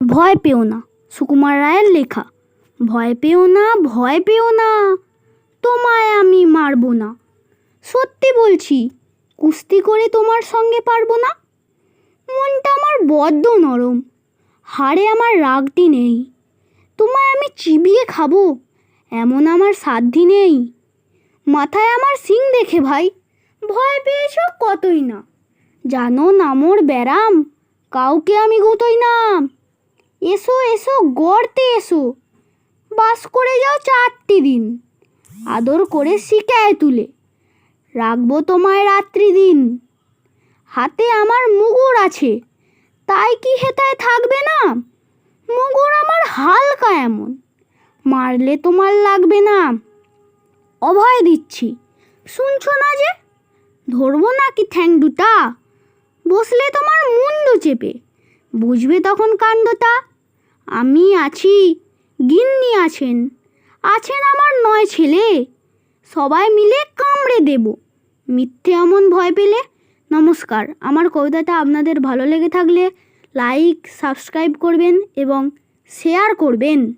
ভয় পেও না, সুকুমার রায়ের লেখা। ভয় পেও না, ভয় পেও না, তোমায় আমি মারবো না। সত্যি বলছি, কুস্তি করে তোমার সঙ্গে পারব না? মনটা আমার বড্ড নরম, হাড়ে আমার রাগটি নেই। তোমায় আমি চিবিয়ে খাব, এমন আমার সাধ্যি নেই। মাথায় আমার সিং দেখে ভাই, ভয় পেয়েছ কতই না? জানো না মোর ব্যারাম, কাউকে আমি গুতোই না। এসো এসো, গড়তে এসো। বাস করে যাও চারটি দিন। আদর করে শিকায় তুলে। রাখব তোমায় রাত্রি দিন। হাতে আমার মুগুর আছে। তাই কি হেতায় থাকবে না? মুগুর আমার হালকা এমন। মারলে তোমার লাগবে না। অভয় দিচ্ছি। শুনছো না যে? ধরবো না কি ঠ্যাং দুটা বসলে তোমার মুন্ডু চেপে। বুঝবে তখন কাণ্ডটা? আমি আছি, গিন্নি আছেন। আছেন আমার নয় ছেলে। সবাই মিলে কামড়ে দেব। মিথ্যে এমন ভয় পেলে নমস্কার। আমার কবিতাটা আপনাদের ভালো লেগে থাকলে লাইক, সাবস্ক্রাইব করবেন এবং শেয়ার করবেন।